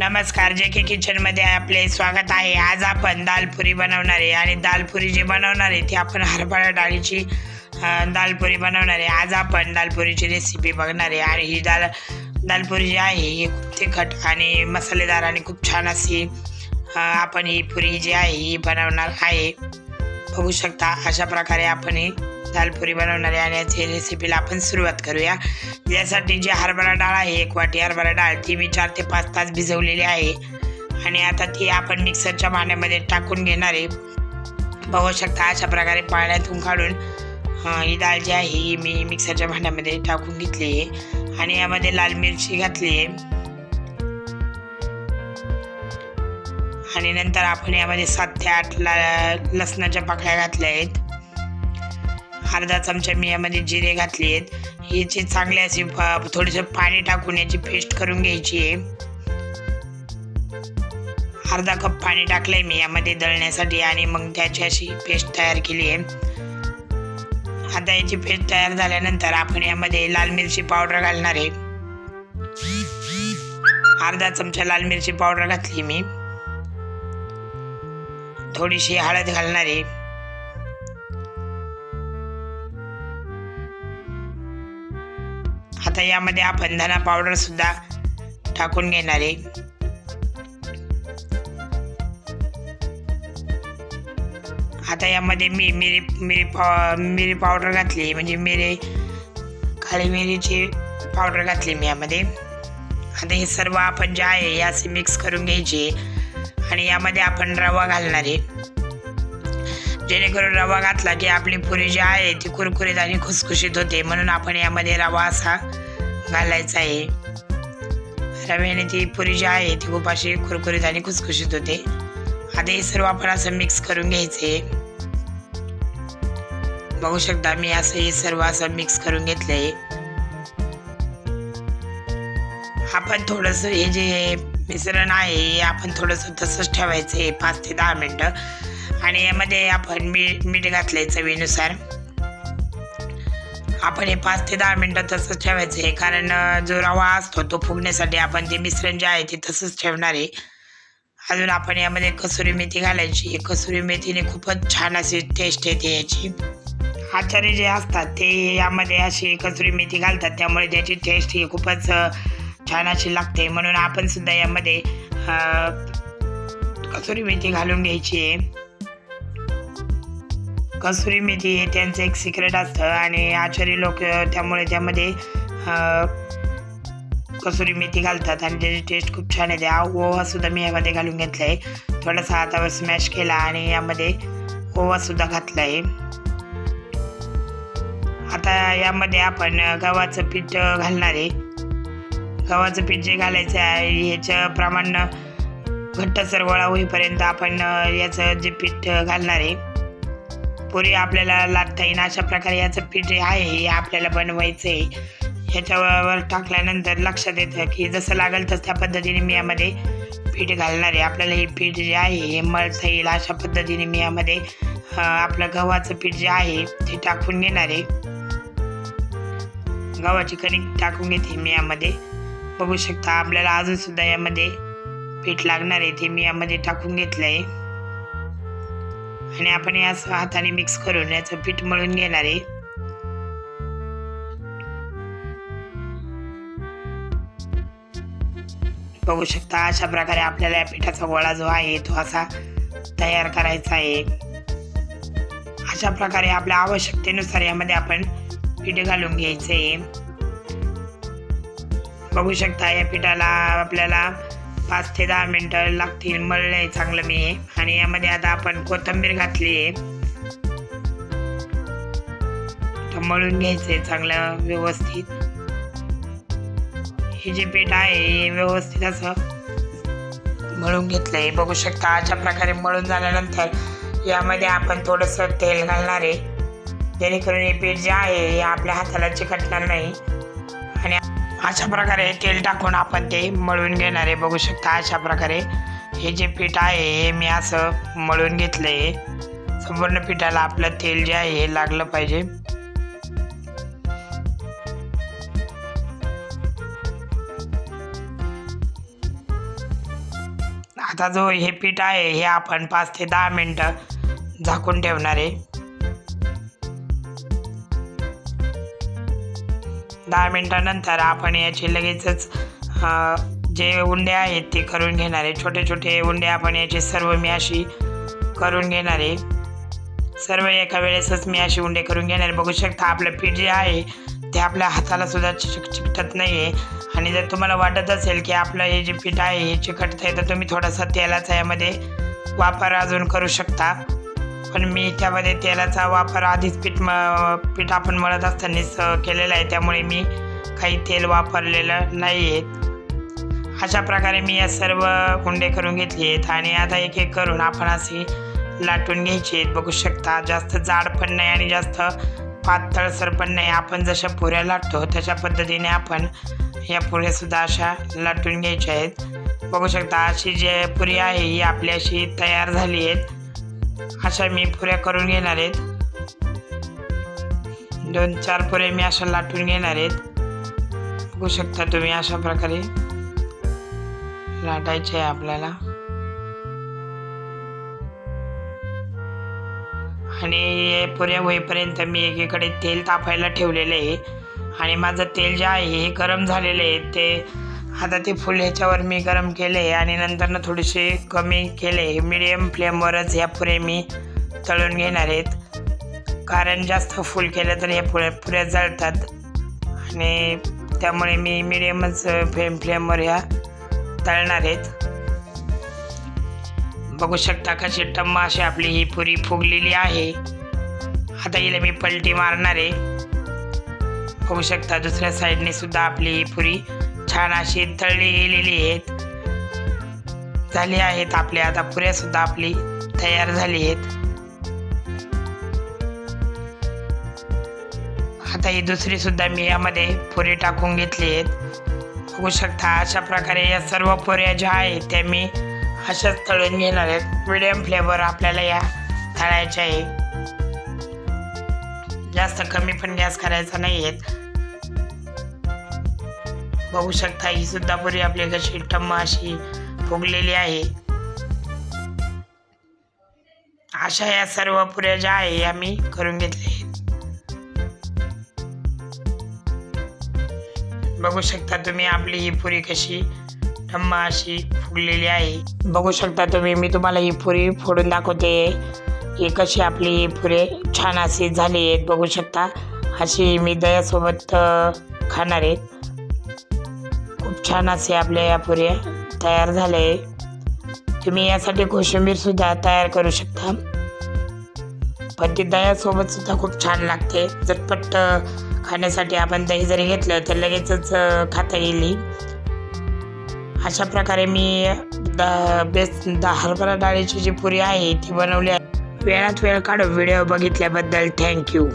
नमस्कार जे के किचनमध्ये आपले स्वागत आहे. आज आपण दालपुरी बनवणार आहे आणि दालपुरी जी बनवणार आहे ती आपण हरभरा डाळीची दालपुरी बनवणार आहे. आज आपण दालपुरीची रेसिपी बघणार आहे आणि ही दाल दालपुरी जी आहे ही खूप तिखट आणि मसालेदार आणि खूप छान अशी आपण ही पुरी जी आहे ही बनवणार आहे. बघू शकता अशा प्रकारे आपण ही दालपुरी पुरी आहे आणि याची रेसिपीला आपण सुरुवात करूया. यासाठी जी हरभरा डाळ आहे एक वाटी हरभरा डाळ ती मी चार ते पाच तास भिजवलेली आहे. आणि आता ती आपण मिक्सरच्या भांड्यामध्ये टाकून घेणार आहे. बघू शकता अशा प्रकारे पाण्यातून काढून ही डाळ जी आहे ही मी मिक्सरच्या भांड्यामध्ये टाकून घेतली आहे. आणि यामध्ये लाल मिरची घातली आहे. आणि नंतर आपण यामध्ये सात ते आठ ला लसणाच्या पाकळ्या घातल्या आहेत. अर्धा चमचा मी यामध्ये जिरे घातले आहेत. याची चांगले अशी प- थोडंसं पाणी टाकून याची पेस्ट करून घ्यायची आहे. अर्धा कप पाणी टाकलंय मी यामध्ये दळण्यासाठी आणि मग त्याची अशी पेस्ट तयार केली आहे. आता याची पेस्ट तयार झाल्यानंतर आपण यामध्ये लाल मिरची पावडर घालणार आहे. अर्धा चमचा लाल मिरची पावडर घातली मी. थोडीशी हळद घालणार आहे. आता यामध्ये आपण धना पावडर सुद्धा टाकून घेणार आहे. आता यामध्ये मी मिरी मिरी पाव मिरी पावडर घातली म्हणजे मिरी काळी मिरीची पावडर घातली मी यामध्ये. आता हे सर्व आपण जे आहे हे असे मिक्स करून घ्यायचे. आणि यामध्ये आपण रवा घालणार आहे. जेणेकरून रवा घातला की आपली पुरी जी आहे ती कुरकुरीत आणि खुसखुशीत होते. म्हणून आपण यामध्ये रवा असा घालायचा आहे. रव्याने ती पुरी जी आहे ती खूप अशी कुरकुरीत आणि खुसखुशीत होते. आता हे सर्व आपण असं मिक्स करून घ्यायचे बघू शकता मी असं हे सर्व असं मिक्स करून घेतलंय आपण थोडंसं हे जे मिश्रण आहे हे आपण थोडंसं तसंच ठेवायचं आहे पाच ते दहा मिनटं. आणि यामध्ये आपण मीठ मीठ घातलंय चवीनुसार. आपण हे पाच ते दहा मिनटं तसंच ठेवायचं आहे. कारण जो रवा असतो तो फुगण्यासाठी आपण ते मिश्रण जे आहे ते तसंच ठेवणार आहे. अजून आपण यामध्ये कसुरी मेथी घालायची कसुरी मेथीने खूपच छान अशी टेस्ट येते याची. आचारी जे असतात ते यामध्ये अशी कसुरी मेथी घालतात. त्यामुळे त्याची टेस्ट ही खूपच छान अशी लागते. म्हणून आपण सुद्धा यामध्ये कसुरी मेथी घालून घ्यायची आहे. कसुरी मेथी हे त्यांचं एक सिक्रेट असतं आणि आचारी लोक त्यामुळे त्यामध्ये कसुरी मेथी घालतात आणि त्याची टेस्ट खूप छान येते. हा ओवासुद्धा मी यामध्ये घालून घेतला आहे थोडासा हातावर स्मॅश केला आणि यामध्ये ओवासुद्धा घातला आहे आता यामध्ये आपण गव्हाचं पीठ घालणार आहे. गव्हाचं पीठ जे घालायचं आहे ह्याचं प्रमाण घट्टसर सरवळा होईपर्यंत आपण याचं जे पीठ घालणार आहे. पुरी आपल्याला लागता येईल अशा प्रकारे याचं पीठ जे आहे हे आपल्याला बनवायचं आहे ह्याच्यावर टाकल्यानंतर लक्षात येतं की जसं लागेल तसं त्या पद्धतीने मी यामध्ये पीठ घालणार आहे. आपल्याला हे पीठ जे आहे हे मळता येईल. अशा पद्धतीने मी यामध्ये आपलं गव्हाचं पीठ जे आहे ते टाकून घेणार आहे. गव्हाची कणिक टाकून घेते मी यामध्ये. बघू शकता आपल्याला अजूनसुद्धा यामध्ये पीठ लागणार आहे ते मी यामध्ये टाकून घेतलं आहे आणि आपण या हाताने मिक्स करून याचं पीठ मळून घेणार आहे. बघू शकता अशा प्रकारे आपल्याला या पिठाचा गोळा जो आहे तो असा तयार करायचा आहे. अशा प्रकारे आपल्या आवश्यकतेनुसार यामध्ये आपण पीठ घालून घ्यायचं आहे बघू शकता या पिठाला आपल्याला पाच ते दहा मिनटं लागतील. मळलं आहे चांगलं मी. आणि यामध्ये आता आपण कोथिंबीर घातली. आहे तर मळून घ्यायचं आहे चांगलं व्यवस्थित. हे जे पीठ आहे हे व्यवस्थित असं मळून घेतलं आहे बघू शकता अशा प्रकारे मळून झाल्यानंतर यामध्ये आपण थोडंसं तेल घालणार आहे. जेणेकरून हे पीठ जे आहे हे आपल्या हाताला चिकटणार नाही. अशा प्रकारे तेल टाकून आपण ते मळून घेणार आहे. बघू शकता अशा प्रकारे हे जे पीठ आहे हे मी असं मळून घेतलं आहे संपूर्ण पिठाला आपलं तेल जे आहे हे लागलं पाहिजे. आता जो हे पीठ आहे हे आपण पाच ते दहा मिनटं झाकून ठेवणार आहे. दहा मिनटानंतर आपण याचे लगेचच जे उंडे आहेत ते करून घेणार आहे. छोटे छोटे उंडे आपण याचे सर्व मी अशी करून घेणार आहे. सर्व एका वेळेसच मी अशी उंडे करून घेणार बघू शकता आपलं पीठ जे आहे ते आपल्या हाताला सुद्धा चिक चिकटत नाही आहे आणि जर तुम्हाला वाटत असेल की आपलं हे जे पीठ आहे हे चिकटत आहे तर तुम्ही थोडासा तेलाचा यामध्ये वापर अजून करू शकता. पण मी त्यामध्ये तेलाचा वापर आधीच पीठ म पीठ आपण मळत असतानाच केलेला आहे. त्यामुळे मी काही तेल वापरलेलं नाही आहे अशा प्रकारे मी या सर्व कुंडे करून घेतली आहेत आणि आता एक एक करून आपण असे लाटून घ्यायचे आहेत. बघू शकता जास्त जाड पण नाही आणि जास्त पातळसर पण नाही. आपण जशा पुऱ्या लाटतो तशा पद्धतीने आपण या पुऱ्यासुद्धा अशा लाटून घ्यायच्या आहेत. बघू शकता अशी जे पुरी आहे ही आपली अशी तयार झाली आहेत. अशा मी पुऱ्या करून घेणार आहेत. दोन चार पुऱ्या मी अशा लाटून घेणार आहेत. बघू शकता तुम्ही अशा प्रकारे लाटायचे आहे आपल्याला. आणि पुऱ्या होईपर्यंत मी एकीकडे तेल तापायला ठेवलेलं आहे. आणि माझं तेल जे आहे हे गरम झालेलं आहे. ते आता ते फुल ह्याच्यावर मी गरम केले आणि नंतरनं थोडेसे कमी केले. मिडियम फ्लेमवरच ह्या पुरे मी तळून घेणार आहेत. कारण जास्त फुल केलं तर ह्या पुऱ्या पुऱ्या जळतात. आणि त्यामुळे मी मिडियमच फ्लेम फ्लेमवर ह्या तळणार आहेत. बघू शकता कशी टम्मा अशी आपली ही पुरी फुगलेली आहे. आता हिला मी पलटी मारणार आहे. बघू शकता दुसऱ्या साईडने सुद्धा आपली ही पुरी छान अशी तळली गेलेली आहेत. झाली आहेत आपल्या आता पुऱ्या सुद्धा आपली तयार झाली आहेत. आता ही दुसरी सुद्धा मी यामध्ये पुरी टाकून घेतली आहेत. बघू शकता अशा प्रकारे या सर्व पुऱ्या ज्या आहेत त्या मी अशाच तळून घेणार आहेत. मिडियम फ्लेवर आपल्याला या तळायच्या आहे. जास्त कमी पण गॅस करायचा नाही आहेत. बघू शकता ही सुद्धा पुरी आपली कशी टम्मा अशी फुगलेली आहे. अशा या सर्व पुऱ्या ज्या आहे या मी करून घेतल्या आहेत. बघू शकता तुम्ही आपली ही पुरी कशी टम्मा अशी फुगलेली आहे. बघू शकता तुम्ही मी तुम्हाला ही पुरी फोडून दाखवते. ही कशी आपली ही पुरे छान अशी झाली आहेत. बघू शकता अशी मी दह्यासोबत खाणार आहेत. खूप छान असे आपल्या या पुऱ्या तयार झाल्या तुम्ही यासाठी कोशिंबीरसुद्धा तयार करू शकता. पण ती दह्यासोबत सुद्धा खूप छान लागते. झटपट खाण्यासाठी आपण दही जरी घेतलं तर लगेचच खाता येईल अशा प्रकारे मी द बेस द हरभरा डाळीची जी पुरी आहे ती बनवली आहे. वेळात वेळ काढून व्हिडिओ बघितल्याबद्दल थँक्यू